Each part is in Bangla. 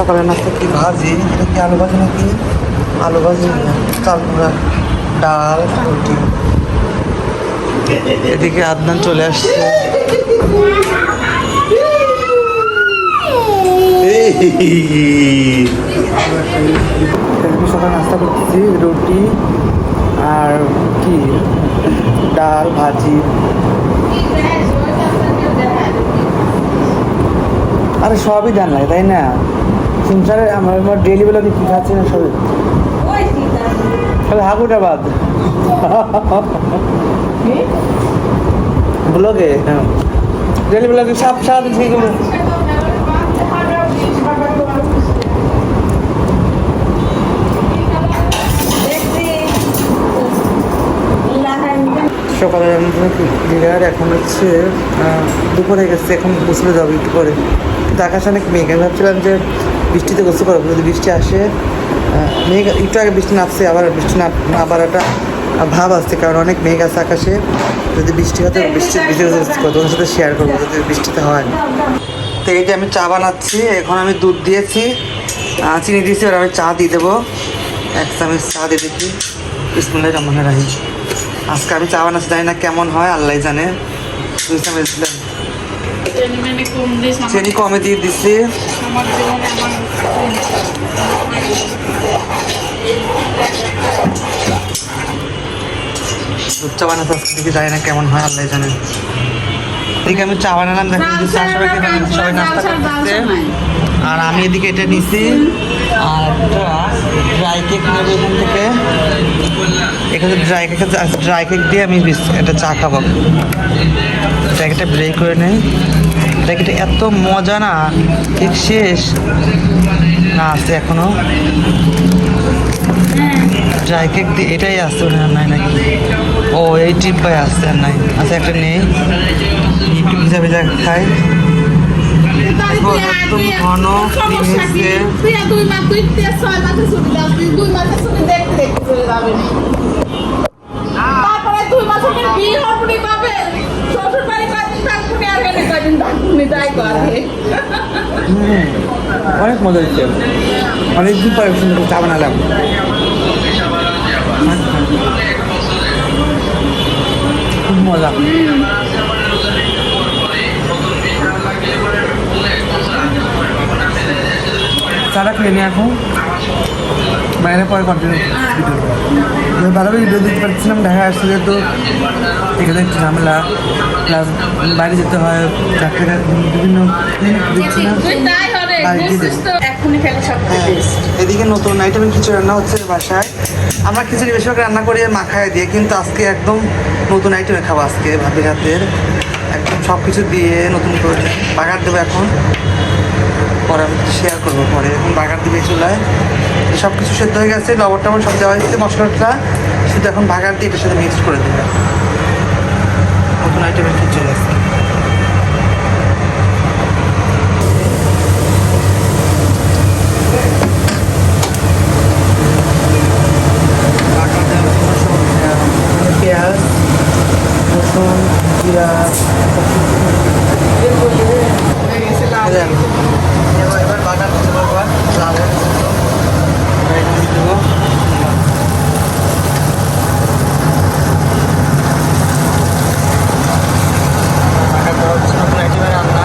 সকালে নাস্তা কি? ভাজি এটা কি আলু ভাজি নাকি? আলু ভাজি না, চাল ডাল রুটি। এদিকে আদনান চলে আসছে। সকালে নাস্তা করতেছি রুটি আর কি? ডাল ভাজি। আরে সবই লাগে তাই না? সংসারে আমার আমার ডেলি বেলা কি খাচ্ছি না সবই তাহলে হাগুটা বাদ। ব্লগে? ডেলি বেলা কি সব সারাদিন ঠিক সকালে ডিনার এখন হচ্ছে দুপুরে গেছে এখন গোসলে যাব একটু পরে। কিন্তু আকাশ অনেক মেঘ আমি ভাবছিলাম যে বৃষ্টিতে গোসল করব যদি বৃষ্টি আসে মেঘ একটু আগে বৃষ্টি নামছে আবার বৃষ্টি না আবার একটা ভাব আসছে কারণ অনেক মেঘ আছে আকাশে। যদি বৃষ্টি হতে বৃষ্টি বৃষ্টি তোমার সাথে শেয়ার করব যদি বৃষ্টিতে হয়। তো এই যে আমি চা বানাচ্ছি এখন আমি দুধ দিয়েছি চিনি দিয়েছি এবার আমি চা দিয়ে দেবো। এক চামচ চা দিয়ে দিচ্ছি বিসমুল্লাহ রহমান রাহিম আজকে আমি চা বানাচ্ছি জানি না কেমন হয় আল্লাহ জানে। দুই চামচ দিলাম। মানে চিনি কমে দিয়ে দিচ্ছি। আমার জীবনে আমার দুধ চা বানাতে আজকে দেখি জানি না কেমন হয় আল্লাহ জানে। এদিকে আমি চা বানালাম দেখেন যে চা সবাই সবাই নাস্তা করতেছে। আর আমি এদিকে এটা নিছি আর ড্রাই কেক নেব এখান থেকে। এখানে ড্রাই কেক ড্রাই কেক দিয়ে আমি একটা চা খাব। কেকটা ব্রেক করে নেই। কেকটা এত মজা না। ঠিক শেষ। না আছে এখনও। ড্রাই কেক দিয়ে এটাই আসছে হয় নাই নাকি? ও এই টিপ বাই আসছে আর নাই। আচ্ছা একটা নেই। একটু ভিজা ভিজা খাই একদম ঘন দেখতে দেখতে চলে যাবে। অনেক মজা হচ্ছে অনেকদিন পরে সুন্দর চা বানালাম। খুব মজা। চাটা খেয়ে নিয়ে এখন। বাইরে পরে কন্টিনিউ ভিডিও ভালোভাবে ভিডিও দিতে পারছিলাম দেখা আসছে যেহেতু এখানে একটু ঝামেলা প্লাস বাইরে যেতে হয় ডাক্তার বিভিন্ন দিচ্ছি না। বেস্ট এদিকে নতুন আইটেমের কিছু রান্না হচ্ছে বাসায়। আমরা খিচুড়ি বেশিরভাগ রান্না করি মাখায় দিয়ে কিন্তু আজকে একদম নতুন আইটেমে খাব আজকে ভাবি হাতের। একদম সব কিছু দিয়ে নতুন করে বাগার দেবো এখন। পরে আমি করব পরে। এখন বাগার দিবে চুলায়। সব কিছু সেদ্ধ হয়ে গেছে, লবণ টবণ সব দেওয়া হয়েছে, মশলাটা। শুধু এখন বাগার দিয়ে এটার সাথে মিক্স করে দেবে। নতুন আইটেমের চলে আছে বাগার দেওয়া রসুন, আহ, পেঁয়াজ রসুন জিরা এবার এবার বাগার দিতে পারব লাল দেবো বাগার দেওয়া হচ্ছে নতুন আইটেমের রান্না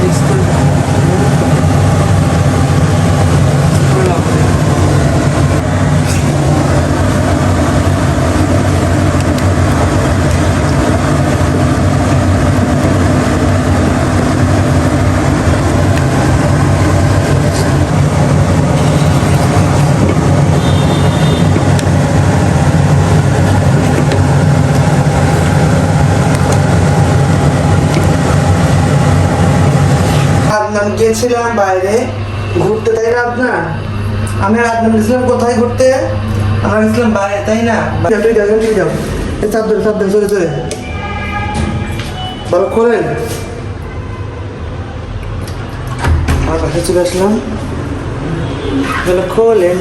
মিক্স করে করে লাভ নেই। আদনান গিয়েছিলাম বাইরে ঘুরতে, তাই না আপনার আমি আদনান গেছিলাম কোথায় ঘুরতে? আমরা গেছিলাম বাইরে তাই না? তুই যাও তুই যাও চাপ ধরে চাপ ধরে চলে চলে। ভালো খোলেন। আর বাসায় চলে আসলাম। ভালো খোলেন।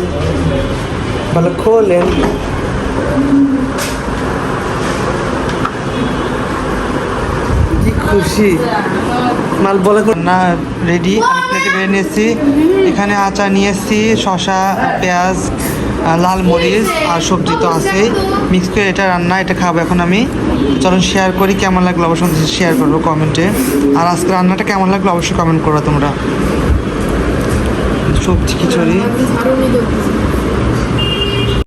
ভালো খোলেন। খুশি। মাল বলে না রেডি আমি প্লেটে বেড়ে নিয়েছি। এখানে আচার নিয়ে এসেছি শশা পেঁয়াজ লাল মরিচ আর সবজি তো আছেই। মিক্স করে এটা রান্না, এটা খাব এখন আমি। চলো শেয়ার করি, কেমন লাগল? অবশ্যই শেয়ার করব কমেন্টে আর আজকে রান্নাটা কেমন লাগল? অবশ্যই কমেন্ট করো তোমরা। সবজি খিচুড়ি।